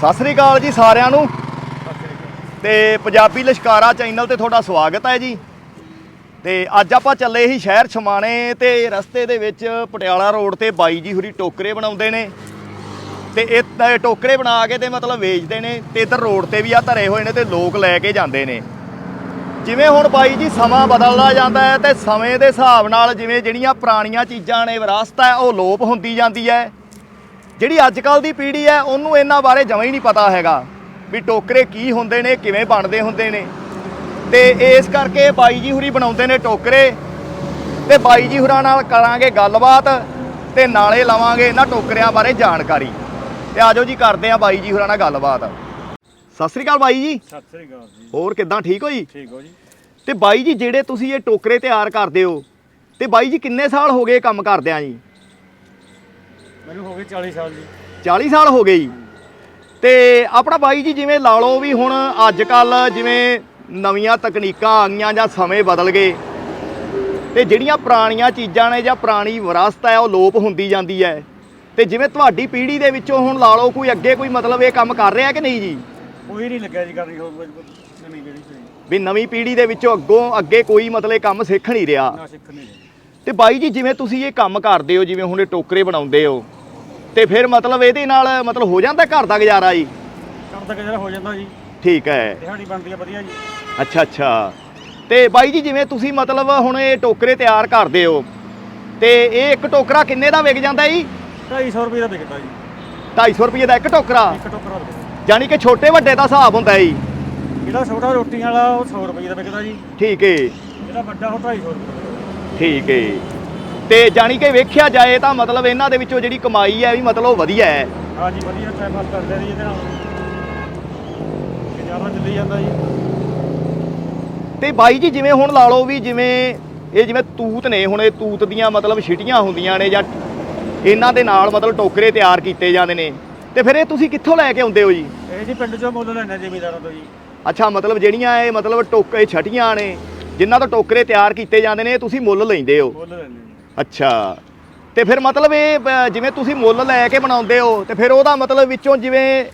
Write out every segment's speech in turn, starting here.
ਸਤਿ ਸ੍ਰੀ ਅਕਾਲ ਜੀ ਸਾਰਿਆਂ ਨੂੰ। ਤੇ ਪੰਜਾਬੀ ਲਸ਼ਕਾਰਾ ਚੈਨਲ ਤੇ ਤੁਹਾਡਾ ਸਵਾਗਤ ਹੈ ਜੀ। ਤੇ ਅੱਜ ਆਪਾਂ ਚੱਲੇ ਸੀ ਸ਼ਹਿਰ ਛਮਾਣੇ ਤੇ ਰਸਤੇ ਦੇ ਵਿੱਚ ਪਟਿਆਲਾ ਰੋਡ ਤੇ ਬਾਈ ਜੀ ਹੁਰੀ ਟੋਕਰੇ ਬਣਾਉਂਦੇ ਨੇ। ਤੇ ਇਹ ਟੋਕਰੇ ਬਣਾ ਕੇ ਤੇ ਮਤਲਬ ਵੇਚਦੇ ਨੇ ਤੇ ਇਧਰ ਰੋਡ ਤੇ ਵੀ ਆ ਧਰੇ ਹੋਏ ਨੇ ਤੇ ਲੋਕ ਲੈ ਕੇ ਜਾਂਦੇ ਨੇ। ਜਿਵੇਂ ਹੁਣ ਬਾਈ ਜੀ ਸਮਾਂ ਬਦਲਦਾ ਜਾਂਦਾ ਹੈ ਤੇ ਸਮੇਂ ਦੇ ਹਿਸਾਬ ਨਾਲ ਜਿਵੇਂ ਜਿਹੜੀਆਂ ਪੁਰਾਣੀਆਂ ਚੀਜ਼ਾਂ ਨੇ ਵਿਰਾਸਤ ਹੈ ਉਹ ਲੋਪ ਹੁੰਦੀ ਜਾਂਦੀ ਹੈ। ਜਿਹੜੀ ਅੱਜ ਕੱਲ ਦੀ ਪੀੜ੍ਹੀ ਹੈ ਉਹਨੂੰ ਇਹਨਾਂ ਬਾਰੇ ਜਮਾਂ ਹੀ ਨਹੀਂ ਪਤਾ ਹੈਗਾ ਵੀ ਟੋਕਰੇ ਕੀ ਹੁੰਦੇ ਨੇ ਕਿਵੇਂ ਬਣਦੇ ਹੁੰਦੇ ਨੇ। ਤੇ ਇਸ ਕਰਕੇ ਬਾਈ ਜੀ ਹੁਰੀ ਬਣਾਉਂਦੇ ਨੇ ਟੋਕਰੇ। ਤੇ ਬਾਈ ਜੀ ਹੁਰਾਂ ਨਾਲ ਕਰਾਂਗੇ ਗੱਲਬਾਤ ਤੇ ਨਾਲੇ ਲਵਾਂਗੇ ਇਹਨਾਂ ਟੋਕਰਿਆਂ ਬਾਰੇ ਜਾਣਕਾਰੀ। ਤੇ ਆਜੋ ਜੀ ਕਰਦੇ ਆ ਬਾਈ ਜੀ ਹੁਰਾਂ ਨਾਲ ਗੱਲਬਾਤ। ਸਤਿ ਸ੍ਰੀ ਅਕਾਲ ਬਾਈ ਜੀ। ਸਤਿ ਸ੍ਰੀ ਅਕਾਲ ਜੀ। ਹੋਰ ਕਿੱਦਾਂ ਠੀਕ ਹੋ ਜੀ? ਠੀਕ ਹੋ ਜੀ। ਤੇ ਬਾਈ ਜੀ ਜਿਹੜੇ ਤੁਸੀਂ ਇਹ ਟੋਕਰੇ ਤਿਆਰ ਕਰਦੇ ਹੋ ਤੇ ਬਾਈ ਜੀ ਕਿੰਨੇ ਸਾਲ ਹੋ ਗਏ ਕੰਮ ਕਰਦਿਆਂ ਜੀ? ਮੈਨੂੰ ਹੋ ਗਏ 40 ਸਾਲ ਜੀ। 40 ਸਾਲ ਹੋ ਗਏ ਜੀ। ਤੇ ਆਪਣਾ ਬਾਈ ਜੀ ਜਿਵੇਂ ਲਾ ਲਓ ਵੀ ਹੁਣ ਅੱਜ ਕੱਲ ਜਿਵੇਂ ਨਵੀਆਂ ਤਕਨੀਕਾਂ ਆ ਗਈਆਂ ਜਾਂ ਸਮੇਂ ਬਦਲ ਗਏ ਤੇ ਜਿਹੜੀਆਂ ਪੁਰਾਣੀਆਂ ਚੀਜ਼ਾਂ ਨੇ ਜਾਂ ਪੁਰਾਣੀ ਵਿਰਾਸਤ ਹੈ ਉਹ ਲੋਪ ਹੁੰਦੀ ਜਾਂਦੀ ਹੈ। ਤੇ ਜਿਵੇਂ ਤੁਹਾਡੀ ਪੀੜ੍ਹੀ ਦੇ ਵਿੱਚੋਂ ਹੁਣ ਲਾ ਲਓ ਕੋਈ ਅੱਗੇ ਕੋਈ ਮਤਲਬ ਇਹ ਕੰਮ ਕਰ ਰਿਹਾ ਕਿ ਨਹੀਂ ਜੀ? ਕੋਈ ਨਹੀਂ ਲੱਗਿਆ ਜੀ ਕਰਨੀ ਹੋ ਨਵੀਂ ਜਿਹੜੀ ਵੀ ਨਵੀਂ ਪੀੜ੍ਹੀ ਦੇ ਵਿੱਚੋਂ ਅੱਗੋਂ ਅੱਗੇ ਕੋਈ ਮਤਲਬ ਇਹ ਕੰਮ ਸਿੱਖ ਨਹੀਂ ਰਿਹਾ। ਨਾ ਸਿੱਖਣੀ ਤੇ ਬਾਈ ਜੀ ਜਿਵੇਂ ਤੁਸੀਂ ਇਹ ਕੰਮ ਕਰਦੇ ਹੋ ਜਿਵੇਂ ਹੁਣ ਇਹ ਟੋਕਰੇ ਬਣਾਉਂਦੇ ਹੋ ਤੇ ਫਿਰ ਮਤਲਬ ਇਹਦੇ ਨਾਲ ਮਤਲਬ ਹੋ ਜਾਂਦਾ ਘਰ ਦਾ ਗੁਜ਼ਾਰਾ ਜੀ? ਕੰਮ ਤਾਂ ਜਿਹੜਾ ਹੋ ਜਾਂਦਾ ਜੀ। ਠੀਕ ਹੈ। ਦਿਹਾੜੀ ਬਣਦੀ ਆ ਵਧੀਆ ਜੀ। ਅੱਛਾ ਅੱਛਾ। ਤੇ ਬਾਈ ਜੀ ਜਿਵੇਂ ਤੁਸੀਂ ਮਤਲਬ ਹੁਣ ਇਹ ਟੋਕਰੇ ਤਿਆਰ ਕਰਦੇ ਹੋ ਤੇ ਇਹ ਇੱਕ ਟੋਕਰਾ ਕਿੰਨੇ ਦਾ ਵਿਕ ਜਾਂਦਾ ਜੀ? 250 ਰੁਪਏ ਦਾ ਵਿਕਦਾ ਜੀ। 250 ਰੁਪਏ ਦਾ ਇੱਕ ਟੋਕਰਾ? ਇੱਕ ਟੋਕਰਾ ਵਿਕਦਾ। ਯਾਨੀ ਕਿ ਛੋਟੇ ਵੱਡੇ ਦਾ ਹਿਸਾਬ ਹੁੰਦਾ ਜੀ। ਜਿਹੜਾ ਛੋਟਾ ਰੋਟੀਆਂ ਵਾਲਾ ਉਹ 100 ਰੁਪਏ ਦਾ ਵਿਕਦਾ ਜੀ। ਠੀਕ ਹੈ ਜਿਹੜਾ ਵੱਡਾ ਉਹ 250 ਰੁਪਏ ਦਾ ਠੀਕ ਹੈ ਤੇ ਯਾਨੀ ਕਿ ਵੇਖਿਆ ਜਾਏ ਤਾਂ ਮਤਲਬ ਇਹਨਾਂ ਦੇ ਵਿੱਚੋਂ ਜਿਹੜੀ ਕਮਾਈ ਹੈ ਵੀ ਮਤਲਬ ਉਹ ਵਧੀਆ ਹੈ। ਹਾਂ ਜੀ ਵਧੀਆ ਟਾਈਮ ਪਾਸ ਕਰਦੇ ਆ ਜੀ ਇਹਦੇ ਨਾਲ। ਗੁਜ਼ਾਰਾ ਚੱਲੀ ਜਾਂਦਾ ਜੀ। ਤੇ ਬਾਈ ਜੀ ਜਿਵੇਂ ਹੁਣ ਲਾ ਲਓ ਵੀ ਜਿਵੇਂ ਇਹ ਜਿਵੇਂ ਤੂਤ ਨੇ ਹੁਣ ਇਹ ਤੂਤ ਦੀਆਂ ਮਤਲਬ ਛਿਟੀਆਂ ਹੁੰਦੀਆਂ ਨੇ ਜਾਂ ਇਹਨਾਂ ਦੇ ਨਾਲ ਮਤਲਬ ਟੋਕਰੇ ਤਿਆਰ ਕੀਤੇ ਜਾਂਦੇ ਨੇ। ਤੇ ਫਿਰ ਇਹ ਤੁਸੀਂ ਕਿੱਥੋਂ ਲੈ ਕੇ ਆਉਂਦੇ ਹੋ ਜੀ? ਇਹ ਜੀ ਪਿੰਡ ਚੋਂ ਮੁੱਲ ਲੈਣਾ ਜ਼ਿਮੀਦਾਰਾਂ ਤੋਂ ਜੀ। ਅੱਛਾ ਮਤਲਬ ਜਿਹੜੀਆਂ ਇਹ ਮਤਲਬ ਟੋਕੇ ਛਟੀਆਂ ਨੇ ਜਿਨ੍ਹਾਂ ਤੋਂ ਟੋਕਰੇ ਤਿਆਰ ਕੀਤੇ ਜਾਂਦੇ ਨੇ ਇਹ ਤੁਸੀਂ ਮੁੱਲ ਲੈਂਦੇ ਹੋ। ਮੁੱਲ ਜੀ ਅੱਛਾ। ਤੇ ਫਿਰ ਮਤਲਬ ਇਹ ਅ, ਜਿਵੇਂ ਤੁਸੀਂ ਮੁੱਲ ਲੈ ਕੇ ਬਣਾਉਂਦੇ ਹੋ ਤੇ ਫਿਰ ਉਹਦਾ ਮਤਲਬ ਵਿੱਚੋਂ ਜਿਵੇਂ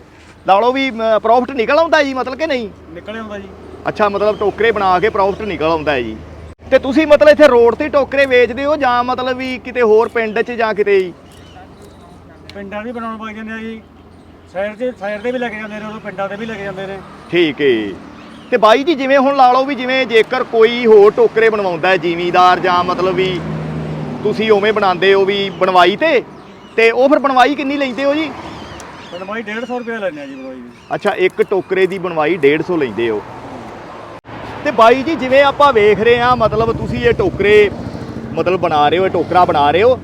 ਲਾ ਲਓ ਵੀ ਪ੍ਰੋਫਿਟ ਨਿਕਲ ਆਉਂਦਾ ਜੀ ਮਤਲਬ ਕਿ ਨਹੀਂ? ਨਿਕਲ ਆਉਂਦਾ ਜੀ। ਅੱਛਾ ਮਤਲਬ ਟੋਕਰੇ ਬਣਾ ਕੇ ਪ੍ਰੋਫਿਟ ਨਿਕਲ ਆਉਂਦਾ ਹੈ ਜੀ। ਤੇ ਤੁਸੀਂ ਮਤਲਬ ਇੱਥੇ ਰੋਡ ਤੇ ਟੋਕਰੇ ਵੇਚਦੇ ਹੋ ਜਾਂ ਮਤਲਬ ਵੀ ਕਿਤੇ ਹੋਰ ਪਿੰਡ 'ਚ ਜਾਂ ਕਿਤੇ ਜੀ? ਪਿੰਡਾਂ ਵੀ ਬਣਾਉਣ ਪਾ ਜਾਂਦੇ ਆ ਜੀ। ਸ਼ਹਿਰ ਦੇ ਸ਼ਹਿਰ ਦੇ ਵੀ ਲੈ ਕੇ ਜਾਂਦੇ ਨੇ ਉਹ ਪਿੰਡਾਂ ਦੇ ਵੀ ਲੈ ਕੇ ਜਾਂਦੇ ਨੇ। ਠੀਕ ਏ। ਤੇ ਬਾਈ ਜੀ ਜਿਵੇਂ ਹੁਣ ਲਾ ਲਓ ਵੀ ਜਿਵੇਂ ਜੇਕਰ ਕੋਈ ਹੋਰ ਟੋਕਰੇ ਬਣਵਾਉਂਦਾ ਹੈ ਜ਼ਿਮੀਂਦਾਰ ਜਾਂ ਮਤਲਬ ਵੀ ਤੁਸੀਂ ਉਵੇਂ ਬਣਾਉਂਦੇ ਹੋ ਵੀ ਬਣਵਾਈ ਤੇ? ਤੇ ਉਹ ਫਿਰ ਬਣਵਾਈ ਕਿੰਨੀ ਲੈਂਦੇ ਹੋ ਜੀ? ਬਣਵਾਈ 150 ਰੁਪਏ ਲੈਣੇ ਆ ਜੀ ਬਣਵਾਈ ਦੀ। ਅੱਛਾ ਇੱਕ ਟੋਕਰੇ ਦੀ ਬਣਵਾਈ 150 ਲੈਂਦੇ ਹੋ। ਤੇ ਬਾਈ ਜੀ ਜਿਵੇਂ ਆਪਾਂ ਵੇਖ ਰਹੇ ਆ ਮਤਲਬ ਤੁਸੀਂ ਇਹ ਟੋਕਰੇ ਮਤਲਬ ਬਣਾ ਰਹੇ ਹੋ ਇਹ ਟੋਕਰਾ ਬਣਾ ਰਹੇ ਹੋ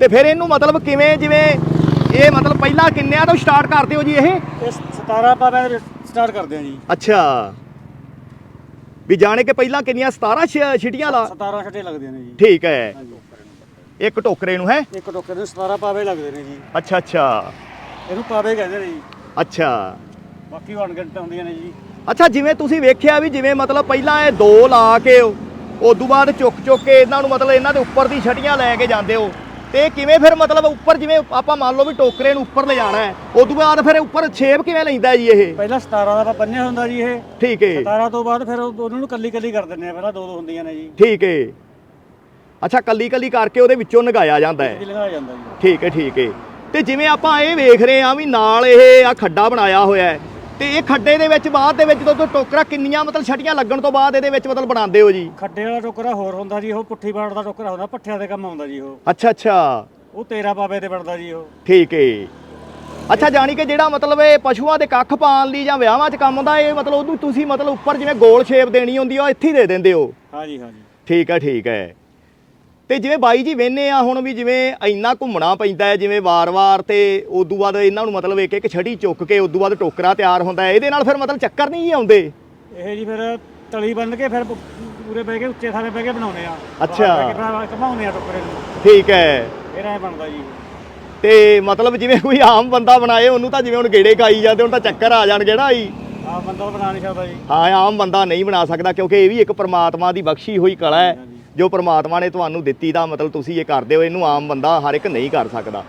ਤੇ ਫਿਰ ਇਹਨੂੰ ਮਤਲਬ ਕਿਵੇਂ ਜਿਵੇਂ ਇਹ ਮਤਲਬ ਪਹਿਲਾਂ ਕਿੰਨਿਆਂ ਤੋਂ ਸਟਾਰਟ ਕਰਦੇ ਹੋ ਜੀ ਇਹ? ਇਹ 17 ਪਾਵੇਂ ਸਟਾਰਟ ਕਰਦੇ ਆ ਜੀ। ਅੱਛਾ। ਵੀ ਜਾਣੇ ਕਿ ਪਹਿਲਾਂ ਕਿੰਨੀਆਂ 17 ਛ- ਛਿਟੀਆਂ ਲਾ 17 ਛੱਟੇ ਲੱਗਦੇ ਨੇ ਜੀ। ਠੀਕ ਹੈ। ਇੱਕ ਟੋਕਰੇ ਨੂੰ ਹੈ? ਇੱਕ ਟੋਕਰੇ ਨੂੰ 17 ਪਾਵੇ ਲੱਗਦੇ ਨੇ ਜੀ। ਅੱਛਾ ਅੱਛਾ। ਇਹਨੂੰ ਪਾਵੇ ਕਹਿੰਦੇ ਨੇ ਜੀ। ਅੱਛਾ। ਬਾਕੀ ਘੰਟੇ ਹੁੰਦੀਆਂ ਨੇ ਜੀ। ਅੱਛਾ ਜਿਵੇਂ ਤੁਸੀਂ ਵੇਖਿਆ ਵੀ ਜਿਵੇਂ ਮਤਲਬ ਪਹਿਲਾਂ ਇਹ ਦੋ ਲਾ ਕੇ ਉਦੋਂ ਬਾਅਦ ਚੁੱਕ ਚੁੱਕ ਕੇ ਇਹਨਾਂ ਨੂੰ ਮਤਲਬ ਇਹਨਾਂ ਦੇ ਉੱਪਰ ਦੀ ਛਟੀਆਂ ਲੈ ਕੇ ਜਾਂਦੇ ਹੋ। ਤੇ ਕਿਵੇਂ ਫਿਰ ਮਤਲਬ ਉੱਪਰ ਜਿਵੇਂ ਆਪਾਂ ਮੰਨ ਲਓ ਵੀ ਟੋਕਰੇ ਨੂੰ ਉੱਪਰ ਲਿਜਾਣਾ ਹੈ ਉਦੋਂ ਬਾਅਦ ਫਿਰ ਉੱਪਰ ਛੇਪ ਕਿਵੇਂ ਲੈਂਦਾ ਜੀ ਇਹ? ਪਹਿਲਾਂ 17 ਦਾ ਬੰਨਿਆ ਹੁੰਦਾ ਜੀ ਇਹ। ਠੀਕ ਹੈ 17 ਤੋਂ ਬਾਅਦ ਫਿਰ ਉਹ- ਉਹਨਾਂ ਨੂੰ ਕੱਲੀ ਕੱਲੀ ਕਰ ਦਿੰਦੇ ਆ ਪਹਿਲਾਂ ਦੋ ਦੋ ਹੁੰਦੀਆਂ ਨੇ ਜੀ। ਠੀਕ ਹੈ ਅੱਛਾ ਕੱਲੀ ਕੱਲੀ ਕਰਕੇ ਉਹਦੇ ਵਿੱਚੋਂ ਨਗਾਇਆ ਜਾਂਦਾ ਹੈ। ਜਾਂਦਾ ਜੀ। ਠੀਕ ਹੈ ਠੀਕ ਹੈ। ਤੇ ਜਿਵੇਂ ਆਪਾਂ ਇਹ ਵੇਖ ਰਹੇ ਆ ਵੀ ਨਾਲ ਇਹ ਆ ਖੱਡਾ ਬਣਾਇਆ ਹੋਇਆ ਹੈ ਤੇ ਇਹ ਖੱਡੇ ਦੇ ਵਿੱਚ ਬਾਅਦ ਦੇ ਵਿੱਚ ਜਦੋਂ ਟੋਕਰਾ ਕਿੰਨੀਆਂ ਮਤਲਬ ਛਟੀਆਂ ਲੱਗਣ ਤੋਂ ਬਾਅਦ ਇਹਦੇ ਵਿੱਚ ਮਤਲਬ ਬਣਾਉਂਦੇ ਹੋ ਜੀ? ਖੱਡੇ ਵਾਲਾ ਟੋਕਰਾ ਹੋਰ ਹੁੰਦਾ ਜੀ ਉਹ ਪੁੱਠੀ ਬਾੜ ਦਾ ਟੋਕਰਾ ਹੁੰਦਾ ਪੱਠਿਆਂ ਦੇ ਕੰਮ ਆਉਂਦਾ ਜੀ ਉਹ। ਅੱਛਾ ਅੱਛਾ। ਉਹ 13 ਪਾਵੇ ਤੇ ਬਣਦਾ ਜੀ ਉਹ। ਠੀਕ ਏ। ਅੱਛਾ ਜਾਣੀ ਕਿ ਜਿਹੜਾ ਮਤਲਬ ਇਹ ਪਸ਼ੂਆਂ ਦੇ ਕੱਖ ਪਾਣ ਲਈ ਜਾਂ ਵਿਆਹਾਂ 'ਚ ਕੰਮ ਹੁੰਦਾ ਇਹ ਮਤਲਬ ਉਹਨੂੰ ਤੁਸੀਂ ਮਤਲਬ ਉੱਪਰ ਜਿਵੇਂ ਗੋਲ ਸ਼ੇਪ ਦੇਣੀ ਹੁੰਦੀ ਆ ਉਹ ਇੱਥੇ ਹੀ ਦੇ ਦਿੰਦੇ ਹੋ? ਹਾਂਜੀ ਹਾਂਜੀ। ਠੀਕ ਹੈ ਠੀਕ ਹੈ। ਤੇ ਜਿਵੇਂ ਬਾਈ ਜੀ ਵੇਨੇ ਆ ਹੁਣ ਵੀ ਜਿਵੇਂ ਇੰਨਾ ਘੁੰਮਣਾ ਪੈਂਦਾ ਹੈ ਜਿਵੇਂ ਵਾਰ-ਵਾਰ ਤੇ ਉਦੋਂ ਬਾਅਦ ਇਹਨਾਂ ਨੂੰ ਮਤਲਬ ਇੱਕ ਇੱਕ ਛੜੀ ਚੁੱਕ ਕੇ ਉਦੋਂ ਬਾਅਦ ਟੋਕਰਾ ਤਿਆਰ ਹੁੰਦਾ ਹੈ ਇਹਦੇ ਨਾਲ ਫਿਰ ਮਤਲਬ ਚੱਕਰ ਨਹੀਂ ਆਉਂਦੇ? ਇਹ ਜੀ ਫਿਰ ਤਲੀ ਬੰਨ ਕੇ ਫਿਰ ਪੂਰੇ ਬਹਿ ਕੇ ਉੱਚੇ ਥਾਲੇ ਬਹਿ ਕੇ ਬਣਾਉਨੇ ਆ। ਅੱਛਾ। ਘਮਾਉਨੇ ਆ ਟੋਕਰੇ ਨੂੰ। ਠੀਕ ਹੈ। ਫਿਰ ਐ ਬਣਦਾ ਜੀ। ਤੇ ਮਤਲਬ ਜਿਵੇਂ ਕੋਈ ਆਮ ਬੰਦਾ ਬਣਾਏ ਉਹਨੂੰ ਤਾਂ ਜਿਵੇਂ ਹੁਣ ਗੇੜੇ ਖਾਈ ਜਾਂਦੇ ਹੁਣ ਤਾਂ ਚੱਕਰ ਆ ਜਾਣਗੇ ਨਾ ਜੀ। ਆ ਬੰਦਾ ਬਣਾ ਨਹੀਂ ਸਕਦਾ ਜੀ। ਹਾਂ ਆਮ ਬੰਦਾ ਨਹੀਂ ਬਣਾ ਸਕਦਾ ਕਿਉਂਕਿ ਇਹ ਵੀ ਇੱਕ ਪ੍ਰਮਾਤਮਾ ਦੀ ਬਖਸ਼ੀ ਹੋਈ ਕਲਾ ਹੈ। ਜੋ ਪ੍ਰਮਾਤਮਾ ਨੇ ਤੁਹਾਨੂੰ ਦਿੱਤੀ ਦਾ ਮਤਲਬ ਤੁਸੀਂ ਇਹ ਕਰਦੇ ਹੋ, ਇਹਨੂੰ ਆਮ ਬੰਦਾ ਹਰ ਇੱਕ ਨਹੀਂ ਕਰ ਸਕਦਾ।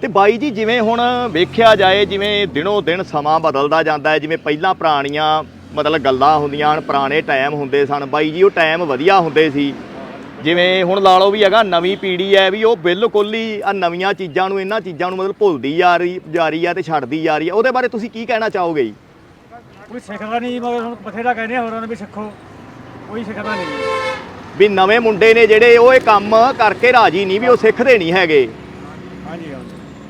ਤੇ ਬਾਈ ਜੀ, ਜਿਵੇਂ ਹੁਣ ਵੇਖਿਆ ਜਾਏ, ਜਿਵੇਂ ਦਿਨੋ ਦਿਨ ਸਮਾਂ ਬਦਲਦਾ ਜਾਂਦਾ ਹੈ, ਜਿਵੇਂ ਪਹਿਲਾਂ ਪੁਰਾਣੀਆਂ ਮਤਲਬ ਗੱਲਾਂ ਹੁੰਦੀਆਂ ਹਨ, ਪੁਰਾਣੇ ਟਾਈਮ ਹੁੰਦੇ ਸਨ, ਬਾਈ ਜੀ, ਉਹ ਟਾਈਮ ਵਧੀਆ ਹੁੰਦੇ ਸੀ। ਜਿਵੇਂ ਹੁਣ ਲਾ ਲਓ ਵੀ ਹੈਗਾ, ਨਵੀਂ ਪੀੜ੍ਹੀ ਹੈ ਵੀ ਉਹ ਬਿਲਕੁਲ ਹੀ ਆ ਨਵੀਆਂ ਚੀਜ਼ਾਂ ਨੂੰ, ਇਹਨਾਂ ਚੀਜ਼ਾਂ ਨੂੰ ਮਤਲਬ ਭੁੱਲਦੀ ਜਾ ਰਹੀ ਜਾ ਰਹੀ ਆ ਤੇ ਛੱਡਦੀ ਜਾ ਰਹੀ ਆ ਉਹਦੇ ਬਾਰੇ ਤੁਸੀਂ ਕੀ ਕਹਿਣਾ ਚਾਹੋਗੇ ਜੀ? ਕੋਈ ਸਿੱਖਦਾ ਨਹੀਂ, ਮਗਰ ਹੁਣ ਬਥੇਰਾ ਕਹਿੰਦੇ ਹੋਰਾਂ ਨੂੰ ਵੀ ਸਿੱਖੋ। ਕੋਈ ਸਿੱਖਦਾ ਨਹੀਂ। ਵੀ ਨਵੇਂ ਮੁੰਡੇ ਨੇ ਜਿਹੜੇ ਉਹ ਇਹ ਕੰਮ ਕਰਕੇ ਰਾਜੀ ਨਹੀਂ ਵੀ ਉਹ ਸਿੱਖਦੇ ਨਹੀਂ ਹੈਗੇ। ਹਾਂਜੀ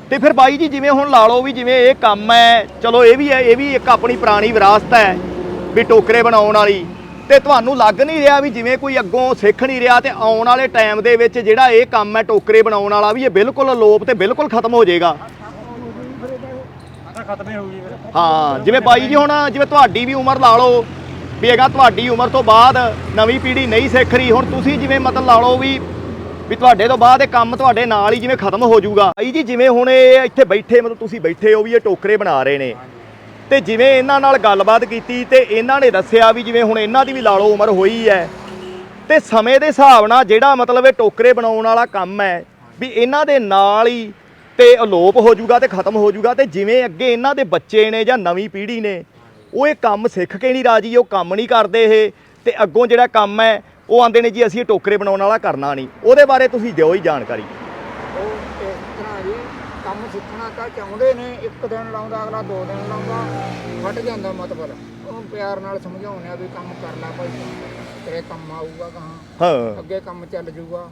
ਤੇ ਫਿਰ ਬਾਈ ਜੀ ਜਿਵੇਂ ਹੁਣ ਲਾ ਲਓ ਵੀ ਜਿਵੇਂ ਇਹ ਕੰਮ ਹੈ ਚਲੋ ਇਹ ਵੀ ਹੈ ਇਹ ਵੀ ਇੱਕ ਆਪਣੀ ਪੁਰਾਣੀ ਵਿਰਾਸਤ ਹੈ ਵੀ ਟੋਕਰੇ ਬਣਾਉਣ ਵਾਲੀ। ਤੇ ਤੁਹਾਨੂੰ ਲੱਗ ਨਹੀਂ ਰਿਹਾ ਵੀ ਜਿਵੇਂ ਕੋਈ ਅੱਗੋਂ ਸਿੱਖ ਨਹੀਂ ਰਿਹਾ ਤੇ ਆਉਣ ਵਾਲੇ ਟਾਈਮ ਦੇ ਵਿੱਚ ਜਿਹੜਾ ਇਹ ਕੰਮ ਹੈ ਟੋਕਰੇ ਬਣਾਉਣ ਵਾਲਾ ਵੀ ਇਹ ਬਿਲਕੁਲ ਅਲੋਪ ਤੇ ਬਿਲਕੁਲ ਖਤਮ ਹੋ ਜਾਏਗਾ। ਹਾਂ ਜਿਵੇਂ ਬਾਈ ਜੀ ਹੁਣ ਜਿਵੇਂ ਤੁਹਾਡੀ ਵੀ ਉਮਰ ਲਾ ਲਓ ਵੀ ਹੈਗਾ, ਤੁਹਾਡੀ ਉਮਰ ਤੋਂ ਬਾਅਦ ਨਵੀਂ ਪੀੜ੍ਹੀ ਨਹੀਂ ਸਿੱਖ ਰਹੀ। ਹੁਣ ਤੁਸੀਂ ਜਿਵੇਂ ਮਤਲਬ ਲਾ ਲਓ ਵੀ ਵੀ ਤੁਹਾਡੇ ਤੋਂ ਬਾਅਦ ਇਹ ਕੰਮ ਤੁਹਾਡੇ ਨਾਲ ਹੀ ਜਿਵੇਂ ਖਤਮ ਹੋ ਜਾਊਗਾ। ਬਾਈ ਜੀ, ਜਿਵੇਂ ਹੁਣ ਇਹ ਇੱਥੇ ਬੈਠੇ, ਮਤਲਬ ਤੁਸੀਂ ਬੈਠੇ ਹੋ ਵੀ ਇਹ ਟੋਕਰੇ ਬਣਾ ਰਹੇ ਨੇ। ਤੇ ਜਿਵੇਂ ਇਹਨਾਂ ਨਾਲ ਗੱਲਬਾਤ ਕੀਤੀ ਤੇ ਇਹਨਾਂ ਨੇ ਦੱਸਿਆ ਵੀ ਜਿਵੇਂ ਹੁਣ ਇਹਨਾਂ ਦੀ ਵੀ ਲਾ ਲਓ ਉਮਰ ਹੋਈ ਹੈ। ਤੇ ਸਮੇਂ ਦੇ ਹਿਸਾਬ ਨਾਲ ਜਿਹੜਾ ਮਤਲਬ ਇਹ ਟੋਕਰੇ ਬਣਾਉਣ ਵਾਲਾ ਕੰਮ ਹੈ, ਵੀ ਇਹਨਾਂ ਦੇ ਨਾਲ ਹੀ ਤੇ ਅਲੋਪ ਹੋ ਜਾਊਗਾ ਤੇ ਖਤਮ ਹੋ ਜਾਊਗਾ ਤੇ ਜਿਵੇਂ ਅੱਗੇ ਇਹਨਾਂ ਦੇ ਬੱਚੇ ਨੇ ਜਾਂ ਨਵੀਂ ਪੀੜ੍ਹੀ ਨੇ ਉਹ ਇਹ ਕੰਮ ਸਿੱਖ ਕੇ ਨਹੀਂ ਰਾਜੀ ਉਹ ਕੰਮ ਨਹੀਂ ਕਰਦੇ ਇਹ ਤੇ ਅੱਗੋਂ ਜਿਹੜਾ ਕੰਮ ਹੈ ਉਹ ਆਂਦੇ ਨੇ ਜੀ ਅਸੀਂ ਇਹ ਟੋਕਰੇ ਬਣਾਉਣ ਵਾਲਾ ਕਰਨਾ ਨਹੀਂ। ਉਹਦੇ ਬਾਰੇ ਤੁਸੀਂ ਦਿਓ ਹੀ ਜਾਣਕਾਰੀ। ਉਹ ਇਸ ਤਰ੍ਹਾਂ ਜੀ ਕੰਮ ਸਿੱਖਣਾ ਤਾਂ ਚਾਹੁੰਦੇ ਨੇ ਇੱਕ ਦਿਨ ਲਾਉਂਦਾ ਅਗਲਾ ਦੋ ਦਿਨ ਲਾਉਂਦਾ ਫਟ ਜਾਂਦਾ ਮਤਲਬ। ਉਹਨੂੰ ਪਿਆਰ ਨਾਲ ਸਮਝਾਉਂਦੇ ਆ ਵੀ ਕੰਮ ਕਰ ਲੈ ਭਾਈ ਤੇਰੇ ਕੰਮ ਆਊਗਾ ਕਹਾਂ। ਹਾਂ। ਅੱਗੇ ਕੰਮ ਚੱਲ ਜਾਊਗਾ।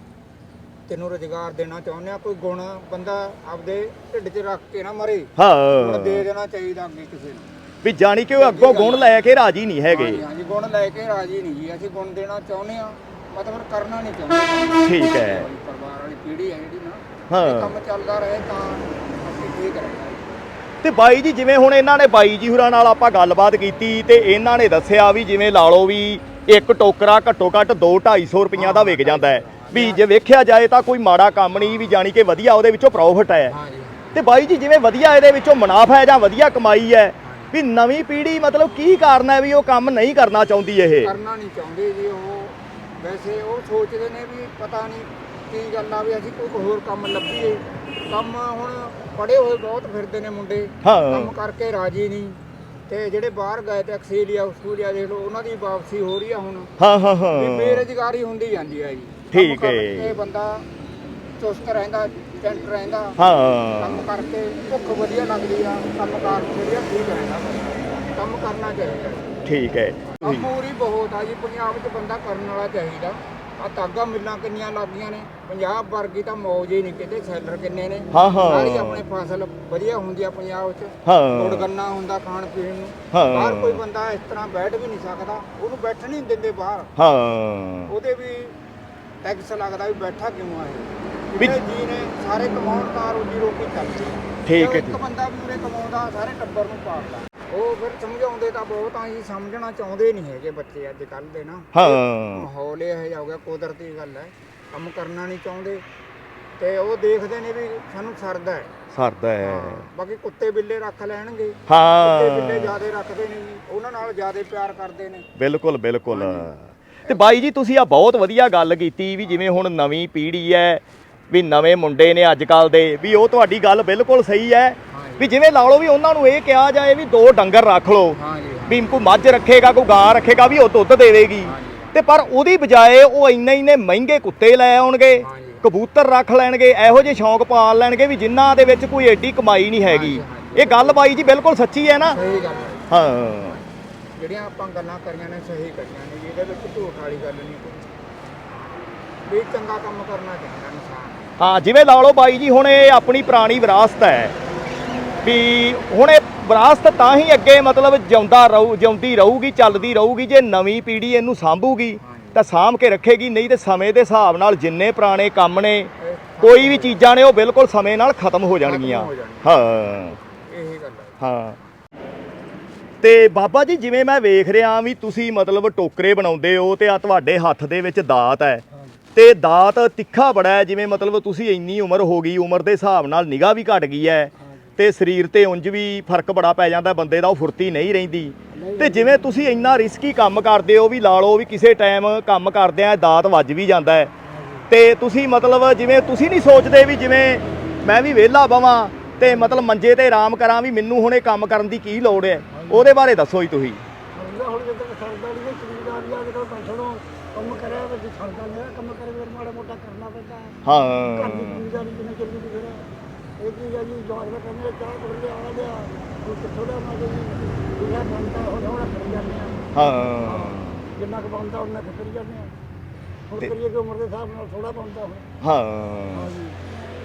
ਤੈਨੂੰ ਰੁਜ਼ਗਾਰ ਦੇਣਾ ਚਾਹੁੰਦੇ ਆ ਕੋਈ ਗੁਣ ਬੰਦਾ ਆਪਦੇ ਢਿੱਡ 'ਚ ਰੱਖ ਕੇ ਨਾ ਮਰੇ। ਹਾਂ। ਦੇ ਦੇਣਾ ਚਾਹੀਦਾ ਅੱਗੇ ਕਿਸੇ ਨੂੰ। ਵੀ ਜਾਣੀ ਕਿ ਉਹ ਅੱਗੋਂ ਗੁਣ ਲੈ ਕੇ ਰਾਜੀ ਨਹੀਂ ਹੈਗੇ। ਹਾਂਜੀ ਗੁਣ ਲੈ ਕੇ ਰਾਜੀ ਨਹੀਂ ਜੀ। ਅਸੀਂ ਗੁਣ ਦੇਣਾ ਚਾਹੁੰਦੇ ਆ ਮਤਲਬ ਕਰਨਾ ਨਹੀਂ ਚਾਹੁੰਦੇ। ਠੀਕ ਹੈ। ਪਰਿਵਾਰ ਵਾਲੀ ਪੀੜ੍ਹੀ ਹੈ ਜਿਹੜੀ ਨਾ ਹਾਂ। ਕੰਮ ਚੱਲਦਾ ਰਹੇ ਤਾਂ ਅਸੀਂ ਠੀਕ ਰਹਿੰਦੇ ਤੇ ਬਾਈ ਜੀ ਜਿਵੇਂ ਹੁਣ ਇਹਨਾਂ ਨੇ ਬਾਈ ਜੀ ਹੁਰਾਂ ਨਾਲ ਆਪਾਂ ਗੱਲਬਾਤ ਕੀਤੀ ਤੇ ਇਹਨਾਂ ਨੇ ਦੱਸਿਆ ਵੀ ਜਿਵੇਂ ਲਾ ਲਓ ਵੀ ਇੱਕ ਟੋਕਰਾ ਘੱਟੋ ਘੱਟ 2 250 ਰੁਪਈਆ ਦਾ ਵਿਕ ਜਾਂਦਾ ਹੈ। ਵੀ ਜੇ ਵੇਖਿਆ ਜਾਏ ਤਾਂ ਕੋਈ ਮਾੜਾ ਕੰਮ ਨਹੀਂ ਵੀ ਜਾਣੀ ਕਿ ਵਧੀਆ ਉਹਦੇ ਵਿੱਚੋਂ ਪ੍ਰੋਫਿਟ ਹੈ। ਤੇ ਬਾਈ ਜੀ ਜਿਵੇਂ ਵਧੀਆ ਇਹਦੇ ਵਿੱਚੋਂ ਮੁਨਾਫਾ ਹੈ ਜਾਂ ਵਧੀਆ ਕਮਾਈ ਹੈ ਵੀ ਨਵੀਂ ਪੀੜ੍ਹੀ ਮਤਲਬ ਕੀ ਕਾਰਨ ਹੈ ਵੀ ਉਹ ਕੰਮ ਨਹੀਂ ਕਰਨਾ ਚਾਹੁੰਦੀ ਇਹ? ਕਰਨਾ ਨਹੀਂ ਚਾਹੁੰਦੇ ਜੀ ਉਹ। ਵੈਸੇ ਉਹ ਸੋਚਦੇ ਨੇ ਵੀ ਪਤਾ ਨਹੀਂ ਕੀ ਗੱਲ ਆ ਵੀ ਅਸੀਂ ਕੋਈ ਹੋਰ ਕੰਮ ਲੱਭੀਏ। ਕੰਮ ਹੁਣ ਪੜੇ ਹੋਏ ਬਹੁਤ ਫਿਰਦੇ ਨੇ ਮੁੰਡੇ। ਹਾਂ। ਕੰਮ ਕਰਕੇ ਰਾਜੀ ਨਹੀਂ। ਤੇ ਜਿਹੜੇ ਬਾਹਰ ਗਏ ਤੇ ਆਸਟ੍ਰੇਲੀਆ ਆਸਟ੍ਰੇਲੀਆ ਦੇਖ ਲਓ ਉਹਨਾਂ ਦੀ ਵਾਪਸੀ ਹੋ ਰਹੀ ਆ ਹੁਣ। ਹਾਂ ਹਾਂ ਵੀ ਹਾਂ ਬੇਰੁਜ਼ਗਾਰੀ ਹੁੰਦੀ ਜਾਂਦੀ ਹੈ ਜੀ। ਠੀਕ ਹੈ। ਕਰਕੇ ਬੰਦਾ ਚੁਸਤ ਰਹਿੰਦਾ। ਟੈਂਟ ਰਹਿੰਦਾ। ਹਾਂ। ਕੰਮ ਕਰਕੇ ਭੁੱਖ ਵਧੀਆ ਲੱਗਦੀ ਆ ਕੰਮ ਕਾਰ ਵਧੀਆ ਠੀਕ ਰਹਿੰਦਾ। ਕੰਮ ਕਰਨਾ ਚਾਹੀਦਾ। ਠੀਕ ਹੈ। ਕੰਮ ਪੂਰੀ ਬਹੁਤ ਆ ਜੀ ਪੰਜਾਬ 'ਚ ਬੰਦਾ ਕਰਨ ਵਾਲਾ ਚਾਹੀਦਾ। ਆ ਤਾਗਾ ਮਿੱਲਾਂ ਕਿੰਨੀਆਂ ਲੱਗੀਆਂ ਨੇ। ਪੰਜਾਬ ਵਰਗੀ ਤਾਂ ਮੌਜ ਹੀ ਨਹੀਂ ਕਿਤੇ ਸੈਲਰ ਕਿੰਨੇ ਨੇ। ਹਾਂ, ਹਾਂ। ਸਾਰੀ ਆਪਣੇ ਫਸਲ ਵਧੀਆ ਹੁੰਦੀ ਆ ਪੰਜਾਬ 'ਚ। ਹਾਂ। ਗੁੜ ਗੰਨਾ ਹੁੰਦਾ ਖਾਣ ਪੀਣ ਨੂੰ। ਹਾਂ। ਬਾਹਰ ਕੋਈ ਬੰਦਾ ਇਸ ਤਰ੍ਹਾਂ ਬੈਠ ਵੀ ਨਹੀਂ ਸਕਦਾ। ਉਹਨੂੰ ਬੈਠਣ ਨਹੀਂ ਦਿੰਦੇ ਬਾਹਰ। ਹਾਂ। ਉਹਦੇ ਵੀ ਟੈਕਸ ਲੱਗਦਾ ਵੀ ਬੈਠਾ ਕਿਉਂ ਆ ਇਹ? ਵੀ- ਜਿਹੜੇ ਜੀ ਨੇ ਸਾਰੇ ਕਮਾਉਣ ਤਾਂ ਰੋਜੀ ਰੋਟੀ ਚੱਲਦੀ ਠੀਕ ਜੇ ਹੈ ਇੱਕ ਜੀ। ਬੰਦਾ ਵੀ ਉਰੇ ਕਮਾਉਂਦਾ ਸਾਰੇ ਟੱਬਰ ਨੂੰ ਪਾਲਦਾ ਉਹ ਫਿਰ ਸਮਝਾਉਂਦੇ ਤਾਂ ਬਹੁਤ ਆ ਜੀ ਸਮਝਣਾ ਚਾਹੁੰਦੇ ਨਹੀਂ ਹੈਗੇ ਬੱਚੇ ਅੱਜ ਕੱਲ ਦੇ ਨਾ। ਹਾਂ। ਮਾਹੌਲ ਇਹ ਹੋ ਗਿਆ ਕੁਦਰਤੀ ਗੱਲ ਹੈ। ਕੰਮ ਕਰਨਾ ਨਹੀਂ ਚਾਹੁੰਦੇ। ਤੇ ਉਹ ਦੇਖਦੇ ਨੇ ਵੀ ਸਾਨੂੰ ਸਰਦਾ ਹੈ। ਸਰਦਾ ਹੈ। ਹਾਂ, ਬਾਕੀ ਕੁੱਤੇ ਬਿੱਲੇ ਰੱਖ ਲੈਣਗੇ। ਕੁੱਤੇ ਬਿੱਲੇ ਹਾਂ ਜ਼ਿਆਦੇ ਰੱਖਦੇ ਨੇ ਜੀ। ਉਹਨਾਂ ਨਾਲ ਜ਼ਿਆਦੇ ਪਿਆਰ ਕਰਦੇ ਨੇ। ਬਿਲਕੁਲ ਬਿਲਕੁਲ। ਤੇ ਬਾਈ ਜੀ ਤੁਸੀਂ ਆ ਬਹੁਤ ਵਧੀਆ ਗੱਲ ਕੀਤੀ ਵੀ ਜਿਵੇਂ ਹੁਣ ਨਵੀਂ ਪੀੜ੍ਹੀ ਹੈ ਵੀ ਨਵੇਂ ਮੁੰਡੇ ਨੇ ਅੱਜ ਕੱਲ ਦੇ ਵੀ ਉਹ ਤੁਹਾਡੀ ਗੱਲ ਬਿਲਕੁਲ ਸਹੀ ਹੈ। ਵੀ ਜਿਵੇਂ ਲਾ ਲਓ ਵੀ ਉਹਨਾਂ ਨੂੰ ਇਹ ਕਿਹਾ ਜਾਏ ਵੀ ਦੋ ਡੰਗਰ ਰੱਖ ਲਓ। ਵੀ ਕੋਈ ਮੱਝ ਰੱਖੇਗਾ ਕੋਈ ਗਾਂ ਰੱਖੇਗਾ ਵੀ ਉਹ ਦੁੱਧ ਦੇਵੇਗੀ। ਤੇ ਪਰ ਉਹਦੀ ਬਜਾਏ ਉਹ ਇੰਨੇ ਇੰਨੇ ਮਹਿੰਗੇ ਕੁੱਤੇ ਲੈ ਆਉਣਗੇ। ਕਬੂਤਰ ਰੱਖ ਲੈਣਗੇ ਇਹੋ ਜਿਹੇ ਸ਼ੌਂਕ ਪਾਲ ਲੈਣਗੇ ਵੀ ਜਿਨ੍ਹਾਂ ਦੇ ਵਿੱਚ ਕੋਈ ਐਡੀ ਕਮਾਈ ਨਹੀਂ ਹੈਗੀ। ਇਹ ਗੱਲ ਬਾਈ ਜੀ ਬਿਲਕੁਲ ਸੱਚੀ ਹੈ ਨਾ? ਸਹੀ ਗੱਲ ਹੈ। ਜਿਹੜੀਆਂ ਆਪਾਂ ਗੱਲਾਂ ਕਰੀਆਂ ਨੇ ਸਹੀ ਕਰੀਆਂ ਨੇ ਇਹਦੇ ਵਿੱਚ ਝੂਠ ਵਾਲੀ ਗੱਲ ਨਹੀਂ ਕੋਈ ਵੀ ਚੰਗਾ ਕੰਮ ਕਰਨਾ ਚਾਹੀਦਾ ਇਨਸਾਨ ਹਾਂ ਜਿਵੇਂ ਲਾ ਲਓ ਬਾਈ ਜੀ ਹੁਣ ਇਹ ਆਪਣੀ ਪੁਰਾਣੀ ਵਿਰਾਸਤ ਹੈ। ਵੀ ਹੁਣ ਇਹ ਵਿਰਾਸਤ ਤਾਂ ਹੀ ਅੱਗੇ ਮਤਲਬ ਜਿਉਂਦਾ ਰਹੂ ਜਿਉਂਦੀ ਰਹੂਗੀ ਚੱਲਦੀ ਰਹੂਗੀ ਜੇ ਨਵੀਂ ਪੀੜ੍ਹੀ ਇਹਨੂੰ ਸਾਂਭੂਗੀ ਤਾਂ ਸਾਂਭ ਕੇ ਰੱਖੇਗੀ ਨਹੀਂ ਤੇ ਸਮੇਂ ਦੇ ਹਿਸਾਬ ਨਾਲ ਜਿੰਨੇ ਪੁਰਾਣੇ ਕੰਮ ਨੇ ਕੋਈ ਵੀ ਚੀਜ਼ਾਂ ਨੇ ਉਹ ਬਿਲਕੁਲ ਸਮੇਂ ਨਾਲ ਖਤਮ ਹੋ ਜਾਣਗੀਆਂ। ਖਤਮ ਹੋ ਜਾਣਗੀਆਂ। ਹਾਂ। ਇਹੀ ਗੱਲ ਹੈ। ਹਾਂ। ਤੇ ਬਾਬਾ ਜੀ ਜਿਵੇਂ ਮੈਂ ਵੇਖ ਰਿਹਾ ਵੀ ਤੁਸੀਂ ਮਤਲਬ ਟੋਕਰੇ ਬਣਾਉਂਦੇ ਹੋ ਤੇ ਆ ਤੁਹਾਡੇ ਹੱਥ ਦੇ ਵਿੱਚ ਦਾਤ ਹੈ ਤੇ ਦਾਤ ਤਿੱਖਾ ਬੜਾ ਹੈ, ਜਿਵੇਂ ਮਤਲਬ ਤੁਸੀਂ ਇੰਨੀ ਉਮਰ ਹੋ ਗਈ, ਉਮਰ ਦੇ ਹਿਸਾਬ ਨਾਲ ਨਿਗਾਹ ਵੀ ਘਟ ਗਈ ਹੈ ਤੇ ਸਰੀਰ ਤੇ ਉਂਝ ਵੀ ਫ਼ਰਕ ਬੜਾ ਪੈ ਜਾਂਦਾ, ਬੰਦੇ ਦਾ ਉਹ ਫੁਰਤੀ ਨਹੀਂ ਰਹਿੰਦੀ। ਤੇ ਜਿਵੇਂ ਤੁਸੀਂ ਇੰਨਾ ਰਿਸਕੀ ਕੰਮ ਕਰਦੇ ਹੋ ਵੀ ਲਾ ਲਓ ਵੀ ਕਿਸੇ ਟਾਈਮ ਕੰਮ ਕਰਦਿਆਂ ਦਾਤ ਵੱਜ ਵੀ ਜਾਂਦਾ ਹੈ। ਤੇ ਤੁਸੀਂ ਮਤਲਬ ਜਿਵੇਂ ਤੁਸੀਂ ਨਹੀਂ ਸੋਚਦੇ ਵੀ ਜਿਵੇਂ ਮੈਂ ਵੀ ਵਿਹਲਾ ਬਵਾਂ ਤੇ ਮਤਲਬ ਮੰਜੇ ਤੇ ਆਰਾਮ ਕਰਾਂ ਵੀ ਮੈਨੂੰ ਹੁਣ ਇਹ ਕੰਮ ਕਰਨ ਦੀ ਕੀ ਲੋੜ ਹੈ, ਉਹਦੇ ਬਾਰੇ ਦੱਸੋ ਜੀ ਤੁਸੀਂ। ਹੁਣ ਜਦੋਂ ਸਰਦਾ ਨਹੀਂ ਕਰੀਦਾ ਨਹੀਂ ਆ ਜਦੋਂ ਬੈਠਣੋ ਕੰਮ ਕਰਿਆ ਵਿੱਚ ਸਰਦਾ ਨਹੀਂ ਕੰਮ ਕਰੇ ਫਿਰ ਮਾੜਾ ਮੋਟਾ ਕਰਨਾ ਪੈਂਦਾ ਹੈ ਘਰ ਦੀ ਹਾਂ। ਜ਼ਿੰਮੇਵਾਰੀ ਕਿੰਨੇ ਚੱਲਦੀ ਵੀ ਫਿਰ ਇਹ ਕੀ ਹੈ। ਜੀ ਜਵਾਨ ਦਾ ਕਹਿੰਦੇ ਚਾਹ ਕਰ ਲਿਆ ਆ ਲਿਆ ਉਹ ਕਿੱਥੋਂ ਦਾ ਮੈਂ ਜੀ ਜਿਹੜਾ ਬਣਦਾ ਉਹ ਥੋੜਾ ਕਰੀ ਜਾਂਦੇ ਆ ਹਾਂ ਜਿੰਨਾ ਕੁ ਬਣਦਾ ਉਹਨਾਂ ਕੁ ਕਰੀ ਜਾਂਦੇ ਆ। ਹੁਣ ਕਰੀਏ ਕਿ ਉਮਰ ਦੇ ਹਿਸਾਬ ਨਾਲ ਥੋੜਾ ਬਣਦਾ ਹੁਣ ਹਾਂ। ਹਾਂਜੀ।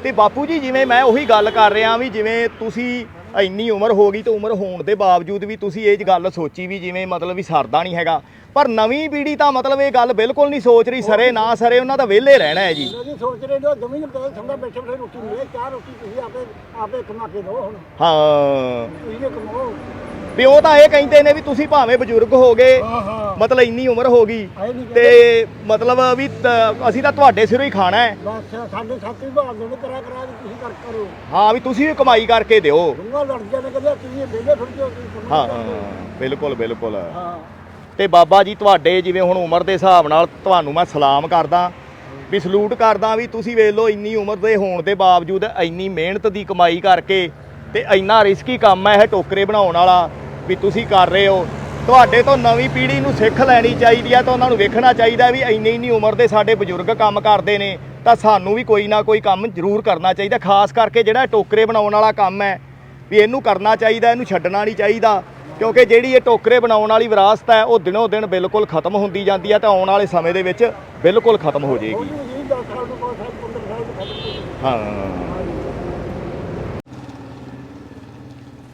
ਤੇ ਬਾਪੂ ਜੀ ਜਿਵੇਂ ਮੈਂ ਉਹੀ ਗੱਲ ਕਰ ਰਿਹਾ ਵੀ ਜਿਵੇਂ ਤੁਸੀਂ ਇੰਨੀ ਉਮਰ ਹੋ ਗਈ ਤੇ ਉਮਰ ਹੋਣ ਦੇ ਬਾਵਜੂਦ ਵੀ ਤੁਸੀਂ ਇਹ ਗੱਲ ਸੋਚੀ ਵੀ ਜਿਵੇਂ ਮਤਲਬ ਵੀ ਸਰਦਾ ਨਹੀਂ ਹੈਗਾ। ਪਰ ਨਵੀਂ ਪੀੜ੍ਹੀ ਤਾਂ ਮਤਲਬ ਇਹ ਗੱਲ ਬਿਲਕੁਲ ਨਹੀਂ ਸੋਚ ਰਹੀ ਸਰੇ ਨਾ ਸਰੇ ਉਹਨਾਂ ਦਾ ਵਿਹਲੇ ਰਹਿਣਾ ਹੈ ਜੀ। ਜੀ ਸੋਚ ਰਹੇ ਨੇ ਜਮੀਨ ਤੇ ਸੰਗਾ ਬੈਠੇ ਬੈਠੇ ਰੋਟੀ ਮਿਲੇ ਚਾਹ ਰੋਟੀ ਤੁਸੀਂ ਆਪੇ ਆਪੇ ਕਮਾ ਕੇ ਦਿਓ ਹੁਣ। ਹਾਂ। ਤੁਸੀਂ ਨੇ ਕਮਾਓ ਵੀ ਉਹ ਤਾਂ ਇਹ ਕਹਿੰਦੇ ਨੇ ਵੀ ਤੁਸੀਂ ਭਾਵੇਂ ਬਜ਼ੁਰਗ ਹੋ ਗਏ ਮਤਲਬ ਇੰਨੀ ਉਮਰ ਹੋ ਗਈ ਤੇ ਮਤਲਬ ਵੀ ਤ- ਅਸੀਂ ਤਾਂ ਤੁਹਾਡੇ ਸਿਰੋਂ ਹੀ ਖਾਣਾ ਹੈ। ਬਸ ਸਾਡੇ ਸਾਥੀ ਭਾਲ ਦੇ ਕਰਾ ਕਰਾ ਕੇ ਤੁਸੀਂ ਕਰ ਕਰੋ। ਹਾਂ ਵੀ ਤੁਸੀਂ ਵੀ ਕਮਾਈ ਕਰਕੇ ਦਿਓ। ਦੁੰਗਾ ਲੜ ਜਾਂਦੇ ਕਹਿੰਦੇ ਤੁਸੀਂ ਵਿਹਲੇ ਫਿਰ ਜੋ ਤੁਸੀਂ ਹਾਂ ਕਮਾਈ ਕਰਦੇ ਹੋ। ਬਿਲਕੁਲ ਬਿਲਕੁਲ। ਹਾਂ। ਤੇ ਬਾਬਾ ਜੀ ਤੁਹਾਡੇ ਜਿਵੇਂ ਹੁਣ ਉਮਰ ਦੇ ਹਿਸਾਬ ਨਾਲ ਤੁਹਾਨੂੰ ਮੈਂ ਸਲਾਮ ਕਰਦਾ, ਵੀ ਸਲੂਟ ਕਰਦਾ ਵੀ ਤੁਸੀਂ ਵੇਖ ਲਓ ਇੰਨੀ ਉਮਰ ਦੇ ਹੋਣ ਦੇ ਬਾਵਜੂਦ ਇੰਨੀ ਮਿਹਨਤ ਦੀ ਕਮਾਈ ਕਰਕੇ ਤੇ ਇੰਨਾ ਰਿਸਕੀ ਕੰਮ ਹੈ ਇਹ ਟੋਕਰੇ ਬਣਾਉਣ ਵਾਲਾ ਵੀ ਤੁਸੀਂ ਕਰ ਰਹੇ ਹੋ। ਤੁਹਾਡੇ ਤੋਂ ਨਵੀਂ ਪੀੜ੍ਹੀ ਨੂੰ ਸਿੱਖ ਲੈਣੀ ਚਾਹੀਦੀ ਹੈ ਤਾਂ ਉਹਨਾਂ ਨੂੰ ਵੇਖਣਾ ਚਾਹੀਦਾ ਵੀ ਇੰਨੀ ਇੰਨੀ ਉਮਰ ਦੇ ਸਾਡੇ ਬਜ਼ੁਰਗ ਕੰਮ ਕਰਦੇ ਨੇ ਤਾਂ ਸਾਨੂੰ ਵੀ ਕੋਈ ਨਾ ਕੋਈ ਕੰਮ ਜ਼ਰੂਰ ਕਰਨਾ ਚਾਹੀਦਾ, ਖਾਸ ਕਰਕੇ ਜਿਹੜਾ ਟੋਕਰੇ ਬਣਾਉਣ ਵਾਲਾ ਕੰਮ ਹੈ ਵੀ ਇਹਨੂੰ ਕਰਨਾ ਚਾਹੀਦਾ, ਇਹਨੂੰ ਛੱਡਣਾ ਨਹੀਂ ਚਾਹੀਦਾ। ਕਿਉਂਕਿ ਜਿਹੜੀ ਇਹ ਟੋਕਰੇ ਬਣਾਉਣ ਵਾਲੀ ਵਿਰਾਸਤ ਹੈ ਉਹ ਦਿਨੋਂ ਦਿਨ ਬਿਲਕੁਲ ਖਤਮ ਹੁੰਦੀ ਜਾਂਦੀ ਹੈ ਤੇ ਆਉਣ ਵਾਲੇ ਸਮੇਂ ਦੇ ਵਿੱਚ ਬਿਲਕੁਲ ਖਤਮ ਹੋ ਜਾਏਗੀ। ਉਹਨੂੰ ਜੀ 10 ਸਾਲ ਤੋਂ 5 ਸਾਲ 15 ਸਾਲ ਤੋਂ ਖਤਮ ਹੋ ਜਾਊ। ਹਾਂ।